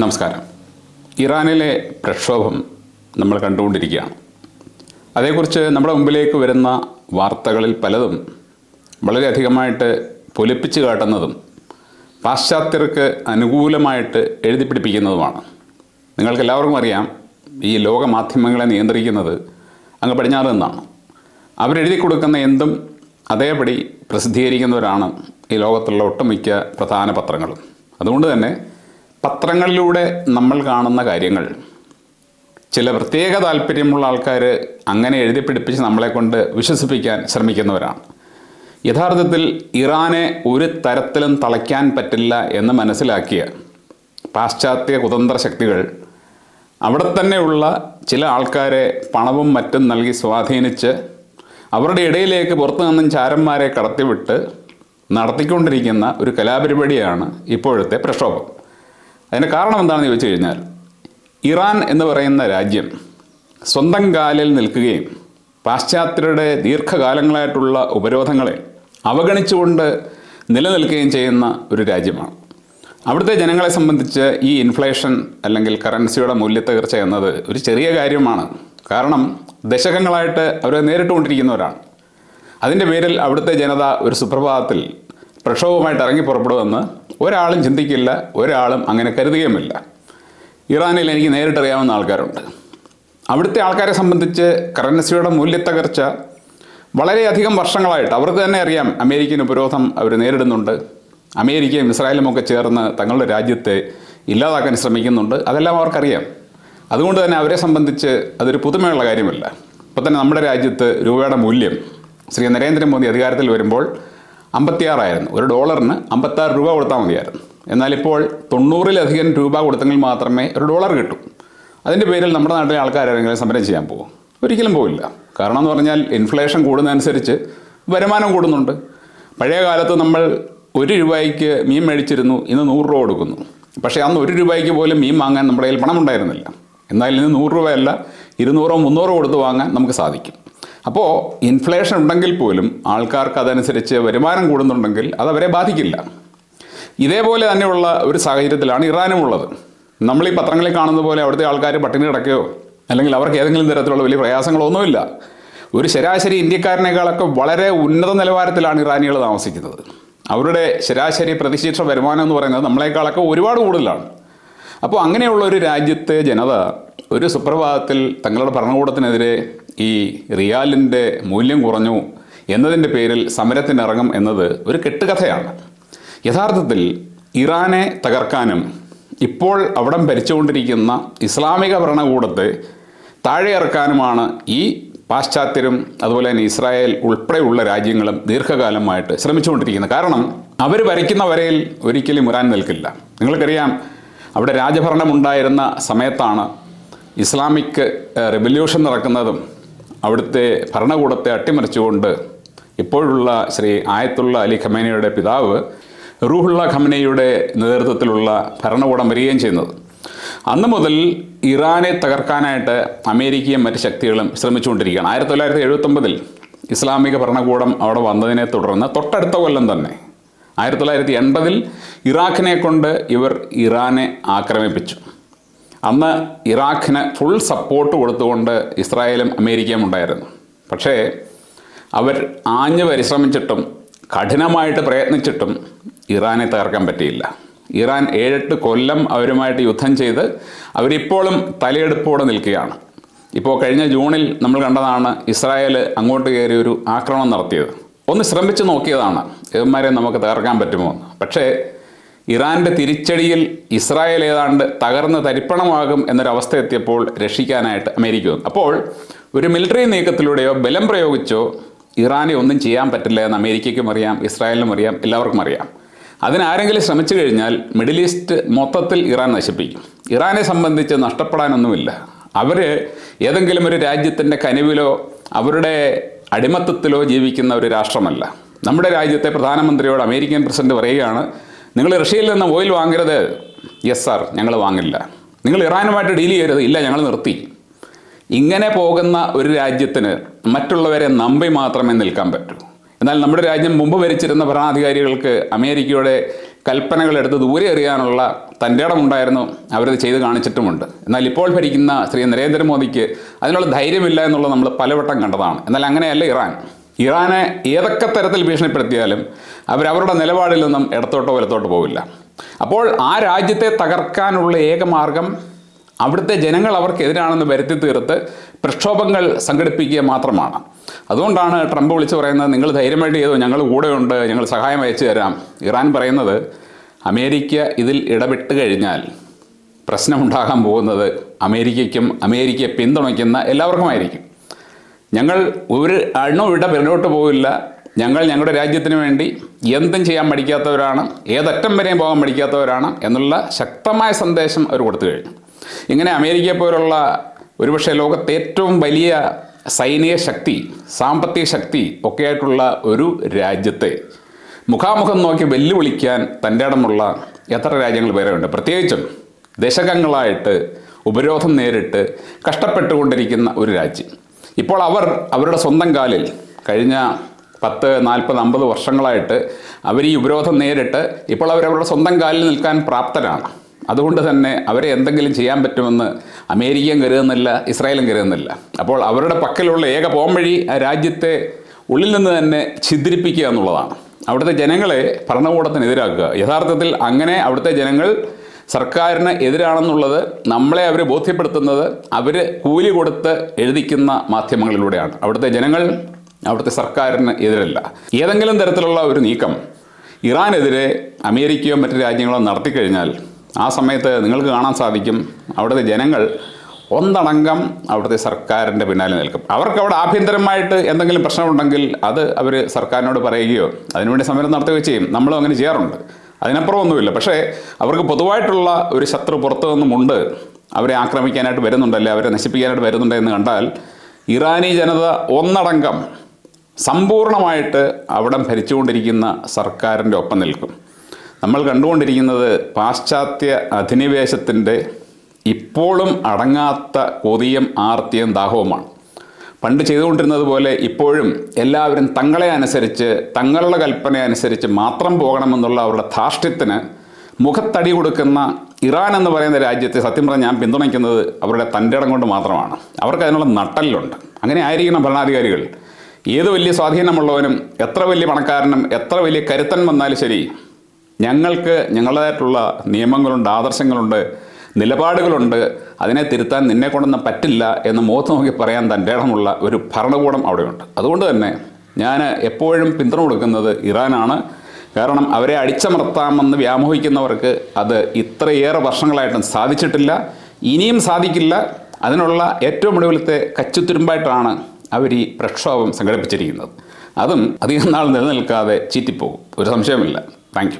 നമസ്കാരം. ഇറാനിലെ പ്രക്ഷോഭം നമ്മൾ കണ്ടുകൊണ്ടിരിക്കുകയാണ്. അതേക്കുറിച്ച് നമ്മുടെ മുമ്പിലേക്ക് വരുന്ന വാർത്തകളിൽ പലതും വളരെയധികമായിട്ട് പൊലിപ്പിച്ച് കാട്ടുന്നതും പാശ്ചാത്യർക്ക് അനുകൂലമായിട്ട് എഴുതി പിടിപ്പിക്കുന്നതുമാണ്. നിങ്ങൾക്ക് എല്ലാവർക്കും അറിയാം ഈ ലോക മാധ്യമങ്ങളെ നിയന്ത്രിക്കുന്നത് അങ്ങ് പടിഞ്ഞാറ് നിന്നാണ്. അവരെഴുതി കൊടുക്കുന്ന എന്തും അതേപടി പ്രസിദ്ധീകരിക്കുന്നവരാണ് ഈ ലോകത്തുള്ള ഒട്ടുമിക്ക പ്രധാന പത്രങ്ങളും. അതുകൊണ്ട് തന്നെ പത്രങ്ങളിലൂടെ നമ്മൾ കാണുന്ന കാര്യങ്ങൾ. ചില പ്രത്യേക താല്പര്യമുള്ള ആൾക്കാർ അങ്ങനെ എഴുതി പിടിപ്പിച്ച് നമ്മളെ കൊണ്ട് വിശ്വസിപ്പിക്കാൻ ശ്രമിക്കുന്നവരാണ്. യഥാർത്ഥത്തിൽ ഇറാനെ ഒരു തരത്തിലും തളയ്ക്കാൻ പറ്റില്ല എന്ന് മനസ്സിലാക്കിയ പാശ്ചാത്യ കുതന്ത്ര ശക്തികൾ അവിടെ തന്നെയുള്ള ചില ആൾക്കാരെ പണവും മറ്റും നൽകി സ്വാധീനിച്ച് അവരുടെ ഇടയിലേക്ക് പുറത്തു നിന്നും ചാരന്മാരെ കടത്തിവിട്ട് നടത്തിക്കൊണ്ടിരിക്കുന്ന ഒരു കലാപരിപാടിയാണ് ഇപ്പോഴത്തെ പ്രക്ഷോഭം. അതിന് കാരണം എന്താണെന്ന് ചോദിച്ചു കഴിഞ്ഞാൽ ഇറാൻ എന്ന് പറയുന്ന രാജ്യം സ്വന്തം കാലിൽ നിൽക്കുകയും പാശ്ചാത്യരുടെ ദീർഘകാലങ്ങളായിട്ടുള്ള ഉപരോധങ്ങളെ അവഗണിച്ചുകൊണ്ട് നിലനിൽക്കുകയും ചെയ്യുന്ന ഒരു രാജ്യമാണ്. അവിടുത്തെ ജനങ്ങളെ സംബന്ധിച്ച് ഈ ഇൻഫ്ലേഷൻ അല്ലെങ്കിൽ കറൻസിയുടെ മൂല്യത്തകർച്ച എന്നത് ഒരു ചെറിയ കാര്യമാണ്. കാരണം ദശകങ്ങളായിട്ട് അവരെ നേരിട്ടുകൊണ്ടിരിക്കുന്നവരാണ്. അതിന്റെ പേരിൽ അവിടുത്തെ ജനത ഒരു സുപ്രഭാതത്തിൽ പ്രക്ഷോഭമായിട്ട് ഇറങ്ങി പുറപ്പെടുമെന്ന് ഒരാളും ചിന്തിക്കില്ല ഒരാളും അങ്ങനെ കരുതുകയുമില്ല. ഇറാനിൽ എനിക്ക് നേരിട്ടറിയാവുന്ന ആൾക്കാരുണ്ട്. അവിടുത്തെ ആൾക്കാരെ സംബന്ധിച്ച് കറൻസിയുടെ മൂല്യത്തകർച്ച വളരെയധികം വർഷങ്ങളായിട്ട് അവർക്ക് തന്നെ അറിയാം അമേരിക്കൻ ഉപരോധം അവർ നേരിടുന്നുണ്ട്. അമേരിക്കയും ഇസ്രായേലും ഒക്കെ ചേർന്ന് തങ്ങളുടെ രാജ്യത്തെ ഇല്ലാതാക്കാൻ ശ്രമിക്കുന്നുണ്ട്. അതെല്ലാം അവർക്കറിയാം. അതുകൊണ്ട് തന്നെ അവരെ സംബന്ധിച്ച് അതൊരു പുതുമയുള്ള കാര്യമല്ല. ഇപ്പോൾ തന്നെ നമ്മുടെ രാജ്യത്ത് രൂപയുടെ മൂല്യം ശ്രീ നരേന്ദ്രമോദി അധികാരത്തിൽ വരുമ്പോൾ അമ്പത്തിയാറായിരുന്നു. ഒരു ഡോളറിന് അമ്പത്താറ് രൂപ കൊടുത്താൽ മതിയായിരുന്നു. എന്നാലിപ്പോൾ തൊണ്ണൂറിലധികം രൂപ കൊടുത്തെങ്കിൽ മാത്രമേ ഒരു ഡോളർ കിട്ടൂ. അതിന്റെ പേരിൽ നമ്മുടെ നാട്ടിലെ ആൾക്കാരെങ്കിലും സമരം ചെയ്യാൻ പോകും ഒരിക്കലും പോവില്ല. കാരണം എന്ന് പറഞ്ഞാൽ ഇൻഫ്ലേഷൻ കൂടുന്നതനുസരിച്ച് വരുമാനം കൂടുന്നുണ്ട്. പഴയ കാലത്ത് നമ്മൾ ഒരു രൂപയ്ക്ക് മീൻ മേടിച്ചിരുന്നു ഇന്ന് നൂറ് രൂപ കൊടുക്കുന്നു. പക്ഷേ അന്ന് ഒരു രൂപയ്ക്ക് പോലും മീൻ വാങ്ങാൻ നമ്മുടെ കയ്യിൽ പണം ഉണ്ടായിരുന്നില്ല എന്നാൽ ഇന്ന് നൂറ് രൂപയല്ല ഇരുന്നൂറോ മുന്നൂറോ കൊടുത്ത് വാങ്ങാൻ നമുക്ക് സാധിക്കും. അപ്പോൾ ഇൻഫ്ലേഷൻ ഉണ്ടെങ്കിൽ പോലും ആൾക്കാർക്ക് അതനുസരിച്ച് വരുമാനം കൂടുന്നുണ്ടെങ്കിൽ അത് അവരെ ബാധിക്കില്ല. ഇതേപോലെ തന്നെയുള്ള ഒരു സാഹചര്യത്തിലാണ് ഇറാനും ഉള്ളത്. നമ്മൾ ഈ പത്രങ്ങളിൽ കാണുന്ന പോലെ അവിടുത്തെ ആൾക്കാർ പട്ടിണി കിടക്കുകയോ അല്ലെങ്കിൽ അവർക്ക് ഏതെങ്കിലും തരത്തിലുള്ള വലിയ പ്രയാസങ്ങളൊന്നുമില്ല ഒരു ശരാശരി ഇന്ത്യക്കാരനേക്കാളൊക്കെ വളരെ ഉന്നത നിലവാരത്തിലാണ് ഇറാനികൾ താമസിക്കുന്നത്. അവരുടെ ശരാശരി പ്രതിശീർഷ വരുമാനം എന്ന് പറയുന്നത് നമ്മളെക്കാളൊക്കെ ഒരുപാട് കൂടുതലാണ്. അപ്പോൾ അങ്ങനെയുള്ള ഒരു രാജ്യത്തെ ജനത ഒരു സുപ്രഭാതത്തിൽ തങ്ങളുടെ ഭരണകൂടത്തിനെതിരെ ഈ റിയാലിന്റെ മൂല്യം കുറഞ്ഞു എന്നതിന്റെ പേരിൽ സമരത്തിനിറങ്ങും എന്നത് ഒരു കെട്ടുകഥയാണ്. യഥാർത്ഥത്തിൽ ഇറാനെ തകർക്കാനും ഇപ്പോൾ അവിടം ഭരിച്ചുകൊണ്ടിരിക്കുന്ന ഇസ്ലാമിക ഭരണകൂടത്തെ താഴെ ഇറക്കാനുമാണ് ഈ പാശ്ചാത്യരും അതുപോലെ തന്നെ ഇസ്രായേൽ ഉൾപ്പെടെയുള്ള രാജ്യങ്ങളും ദീർഘകാലമായിട്ട് ശ്രമിച്ചുകൊണ്ടിരിക്കുന്നത്. കാരണം അവർ വരയ്ക്കുന്ന വരയിൽ ഒരിക്കലും ഇറാൻ നിൽക്കില്ല. നിങ്ങൾക്കറിയാം അവിടെ രാജഭരണമുണ്ടായിരുന്ന സമയത്താണ് ഇസ്ലാമിക് റെവല്യൂഷൻ നടക്കുന്നതും അവിടുത്തെ ഭരണകൂടത്തെ അട്ടിമറിച്ചുകൊണ്ട് ഇപ്പോഴുള്ള ശ്രീ ആയത്തുള്ള അലി ഖമേനയുടെ പിതാവ് റൂഹുള്ള ഖമനയുടെ നേതൃത്വത്തിലുള്ള ഭരണകൂടം വരികയും ചെയ്യുന്നത്. അന്ന് മുതൽ ഇറാനെ തകർക്കാനായിട്ട് അമേരിക്കയും മറ്റ് ശക്തികളും ശ്രമിച്ചുകൊണ്ടിരിക്കുകയാണ്. ആയിരത്തി തൊള്ളായിരത്തി എഴുപത്തൊമ്പതിൽ ഇസ്ലാമിക ഭരണകൂടം അവിടെ വന്നതിനെ തുടർന്ന് തൊട്ടടുത്ത കൊല്ലം തന്നെ ആയിരത്തി തൊള്ളായിരത്തി എൺപതിൽ ഇറാഖിനെ കൊണ്ട് ഇവർ ഇറാനെ ആക്രമിപ്പിച്ചു. അന്ന് ഇറാഖിന് ഫുൾ സപ്പോർട്ട് കൊടുത്തുകൊണ്ട് ഇസ്രായേലും അമേരിക്കയും ഉണ്ടായിരുന്നു. പക്ഷേ അവർ ആഞ്ഞു പരിശ്രമിച്ചിട്ടും കഠിനമായിട്ട് പ്രയത്നിച്ചിട്ടും ഇറാനെ തകർക്കാൻ പറ്റിയില്ല. ഇറാൻ ഏഴെട്ട് കൊല്ലം അവരുമായിട്ട് യുദ്ധം ചെയ്ത് അവരിപ്പോഴും തലയെടുപ്പോടെ നിൽക്കുകയാണ്. ഇപ്പോൾ കഴിഞ്ഞ ജൂണിൽ നമ്മൾ കണ്ടതാണ് ഇസ്രായേൽ അങ്ങോട്ട് കയറി ഒരു ആക്രമണം നടത്തിയത്. ഒന്ന് ശ്രമിച്ചു നോക്കിയതാണ് ഇവന്മാരെ നമുക്ക് തകർക്കാൻ പറ്റുമോ പക്ഷേ ഇറാന്റെ തിരിച്ചടിയിൽ ഇസ്രായേൽ ഏതാണ്ട് തകർന്ന് തരിപ്പണമാകും എന്നൊരവസ്ഥ എത്തിയപ്പോൾ രക്ഷിക്കാനായിട്ട് അമേരിക്ക വന്നു. അപ്പോൾ ഒരു മിലിറ്ററി നീക്കത്തിലൂടെയോ ബലം പ്രയോഗിച്ചോ ഇറാനെ ഒന്നും ചെയ്യാൻ പറ്റില്ല എന്ന് അമേരിക്കയ്ക്കും അറിയാം ഇസ്രായേലിനും അറിയാം എല്ലാവർക്കും അറിയാം. അതിനാരെങ്കിലും ശ്രമിച്ചു കഴിഞ്ഞാൽ മിഡിൽ ഈസ്റ്റ് മൊത്തത്തിൽ ഇറാൻ നശിപ്പിക്കും. ഇറാനെ സംബന്ധിച്ച് നഷ്ടപ്പെടാനൊന്നുമില്ല. അവർ ഏതെങ്കിലും ഒരു രാജ്യത്തിന്റെ കനിവിലോ അവരുടെ അടിമത്തത്തിലോ ജീവിക്കുന്ന ഒരു രാഷ്ട്രമല്ല. നമ്മുടെ രാജ്യത്തെ പ്രധാനമന്ത്രിയോട് അമേരിക്കൻ പ്രസിഡന്റ് പറയുകയാണ് നിങ്ങൾ റഷ്യയിൽ നിന്ന് ഓയിൽ വാങ്ങരുത്. യെസ് സാർ ഞങ്ങൾ വാങ്ങില്ല. നിങ്ങൾ ഇറാനുമായിട്ട് ഡീൽ ചെയ്യരുത്. ഇല്ല ഞങ്ങൾ നിർത്തി. ഇങ്ങനെ പോകുന്ന ഒരു രാജ്യത്തിന് മറ്റുള്ളവരെ നമ്പി മാത്രമേ നിൽക്കാൻ പറ്റൂ. എന്നാൽ നമ്മുടെ രാജ്യം മുമ്പ് ഭരിച്ചിരുന്ന ഭരണാധികാരികൾക്ക് അമേരിക്കയുടെ കൽപ്പനകൾ എടുത്ത് ദൂരെ എറിയാനുള്ള തന്റെ ഇടമുണ്ടായിരുന്നു. അവരത് ചെയ്ത് കാണിച്ചിട്ടുമുണ്ട്. എന്നാൽ ഇപ്പോൾ ഭരിക്കുന്ന ശ്രീ നരേന്ദ്രമോദിക്ക് അതിനുള്ള ധൈര്യമില്ല എന്നുള്ളത് നമ്മൾ പലവട്ടം കണ്ടതാണ്. എന്നാൽ അങ്ങനെയല്ല ഇറാൻ. ഇറാനെ ഏതൊക്കെ തരത്തിൽ ഭീഷണിപ്പെടുത്തിയാലും അവരവരുടെ നിലപാടിൽ നിന്നും ഇടത്തോട്ടോ വലത്തോട്ടോ പോവില്ല. അപ്പോൾ ആ രാജ്യത്തെ തകർക്കാനുള്ള ഏക മാർഗം അവിടുത്തെ ജനങ്ങൾ അവർക്കെതിരാണെന്ന് വരുത്തി തീർത്ത് പ്രക്ഷോഭങ്ങൾ സംഘടിപ്പിക്കുക മാത്രമാണ്. അതുകൊണ്ടാണ് ട്രംപ് വിളിച്ചു പറയുന്നത് നിങ്ങൾ ധൈര്യമായിട്ട് ചെയ്തു ഞങ്ങൾ കൂടെയുണ്ട് ഞങ്ങൾ സഹായം അയച്ചു തരാം. ഇറാൻ പറയുന്നത് അമേരിക്ക ഇതിൽ ഇടപെട്ട് കഴിഞ്ഞാൽ പ്രശ്നമുണ്ടാകാൻ പോകുന്നത് അമേരിക്കയ്ക്കും അമേരിക്കയെ പിന്തുണയ്ക്കുന്ന എല്ലാവർക്കുമായിരിക്കും. ഞങ്ങൾ ഒരു അണുവിട പിന്നോട്ട് പോവില്ല. ഞങ്ങൾ ഞങ്ങളുടെ രാജ്യത്തിന് വേണ്ടി എന്തും ചെയ്യാൻ പഠിക്കാത്തവരാണ് ഏതറ്റം വരെയും പോകാൻ പഠിക്കാത്തവരാണ് എന്നുള്ള ശക്തമായ സന്ദേശം അവർ കൊടുത്തു കഴിഞ്ഞു. ഇങ്ങനെ അമേരിക്ക പോലുള്ള ഒരുപക്ഷെ ലോകത്തെ ഏറ്റവും വലിയ സൈനിക ശക്തി സാമ്പത്തിക ശക്തി ഒക്കെ ആയിട്ടുള്ള ഒരു രാജ്യത്തെ മുഖാമുഖം നോക്കി വെല്ലുവിളിക്കാൻ തന്റെ ഇടമുള്ള എത്ര രാജ്യങ്ങൾ ഉണ്ട്? പ്രത്യേകിച്ചും ദശകങ്ങളായിട്ട് ഉപരോധം നേരിട്ട് കഷ്ടപ്പെട്ടുകൊണ്ടിരിക്കുന്ന ഒരു രാജ്യം. ഇപ്പോൾ അവർ അവരുടെ സ്വന്തം കാലിൽ കഴിഞ്ഞ പത്ത് നാൽപ്പത് അമ്പത് വർഷങ്ങളായിട്ട് അവർ ഈ ഉപരോധം നേരിട്ട് ഇപ്പോൾ അവരവരുടെ സ്വന്തം കാലിൽ നിൽക്കാൻ പ്രാപ്തരാണ്. അതുകൊണ്ട് തന്നെ അവരെ എന്തെങ്കിലും ചെയ്യാൻ പറ്റുമെന്ന് അമേരിക്കയും കരുതുന്നില്ല ഇസ്രായേലും കരുതുന്നില്ല. അപ്പോൾ അവരുടെ പക്കലുള്ള ഏക പോംവഴി ആ രാജ്യത്തെ ഉള്ളിൽ നിന്ന് തന്നെ ഛിദ്രിപ്പിക്കുക എന്നുള്ളതാണ്. അവിടുത്തെ ജനങ്ങളെ ഭരണകൂടത്തിനെതിരാക്കുക. യഥാർത്ഥത്തിൽ അങ്ങനെ അവിടുത്തെ ജനങ്ങൾ സർക്കാരിന് എതിരാണെന്നുള്ളത് നമ്മളെ അവർ ബോധ്യപ്പെടുത്തുന്നത് അവർ കൂലി കൊടുത്ത് എഴുതിക്കുന്ന മാധ്യമങ്ങളിലൂടെയാണ്. അവിടുത്തെ ജനങ്ങൾ അവിടുത്തെ സർക്കാരിന് എതിരല്ല. ഏതെങ്കിലും തരത്തിലുള്ള ഒരു നീക്കം ഇറാനെതിരെ അമേരിക്കയോ മറ്റു രാജ്യങ്ങളോ നടത്തിക്കഴിഞ്ഞാൽ ആ സമയത്ത് നിങ്ങൾക്ക് കാണാൻ സാധിക്കും അവിടുത്തെ ജനങ്ങൾ ഒന്നടങ്കം അവിടുത്തെ സർക്കാരിന്റെ പിന്നാലെ നിൽക്കും. അവർക്ക് അവിടെ ആഭ്യന്തരമായിട്ട് എന്തെങ്കിലും പ്രശ്നമുണ്ടെങ്കിൽ അത് അവർ സർക്കാരിനോട് പറയുകയോ അതിനുവേണ്ടി സമരം നടത്തുകയോ ചെയ്യും. നമ്മളും അങ്ങനെ ചെയ്യാറുണ്ട്. അതിനപ്പുറം ഒന്നുമില്ല. പക്ഷേ അവർക്ക് പൊതുവായിട്ടുള്ള ഒരു ശത്രു പുറത്തു നിന്നുമുണ്ട് അവരെ ആക്രമിക്കാനായിട്ട് വരുന്നുണ്ട് അല്ലെ അവരെ നശിപ്പിക്കാനായിട്ട് വരുന്നുണ്ട് എന്ന് കണ്ടാൽ ഇറാനി ജനത ഒന്നടങ്കം സമ്പൂർണമായിട്ട് അവിടം ഭരിച്ചുകൊണ്ടിരിക്കുന്ന സർക്കാരിന്റെ ഒപ്പം നിൽക്കും. നമ്മൾ കണ്ടുകൊണ്ടിരിക്കുന്നത് പാശ്ചാത്യ അധിനിവേശത്തിന്റെ ഇപ്പോഴും അടങ്ങാത്ത കൊതിയും ആർത്തിയും ദാഹവുമാണ്. പണ്ട് ചെയ്തുകൊണ്ടിരുന്നത് പോലെ ഇപ്പോഴും എല്ലാവരും തങ്ങളെ അനുസരിച്ച് തങ്ങളുടെ കൽപ്പന അനുസരിച്ച് മാത്രം പോകണമെന്നുള്ള അവരുടെ ധാർഷ്ട്യത്തിന് മുഖത്തടി കൊടുക്കുന്ന ഇറാൻ എന്ന് പറയുന്ന രാജ്യത്തെ സത്യം പറഞ്ഞാൽ ഞാൻ പിന്തുണയ്ക്കുന്നത് അവരുടെ തന്റെ ഇടം കൊണ്ട് മാത്രമാണ്. അവർക്ക് അതിനുള്ള നട്ടലുണ്ട് അങ്ങനെ ആയിരിക്കണം ഭരണാധികാരികൾ. ഏത് വലിയ സ്വാധീനമുള്ളവനും എത്ര വലിയ പണക്കാരനും എത്ര വലിയ കരുത്തൻ വന്നാലും ശരി ഞങ്ങൾക്ക് ഞങ്ങളുടേതായിട്ടുള്ള നിയമങ്ങളുണ്ട് ആദർശങ്ങളുണ്ട് നിലപാടുകളുണ്ട്. അതിനെ തിരുത്താൻ നിന്നെ കൊണ്ടൊന്നും പറ്റില്ല എന്ന് മുഖത്ത് നോക്കി പറയാൻ തന്റെ ഇടമുള്ള ഒരു ഭരണകൂടം അവിടെയുണ്ട്. അതുകൊണ്ട് തന്നെ ഞാൻ എപ്പോഴും പിന്തുണ കൊടുക്കുന്നത് ഇറാനാണ്. കാരണം അവരെ അടിച്ചമർത്താമെന്ന് വ്യാമോഹിക്കുന്നവർക്ക് അത് ഇത്രയേറെ വർഷങ്ങളായിട്ടും സാധിച്ചിട്ടില്ല. ഇനിയും സാധിക്കില്ല. അതിനുള്ള ഏറ്റവും ഒടുവിലത്തെ കച്ചുത്തുരുമ്പായിട്ടാണ് അവർ ഈ പ്രക്ഷോഭം സംഘടിപ്പിച്ചിരിക്കുന്നത്. അതും അധികം നാൾ നിലനിൽക്കാതെ ചീറ്റിപ്പോകും. ഒരു സംശയമില്ല താങ്ക്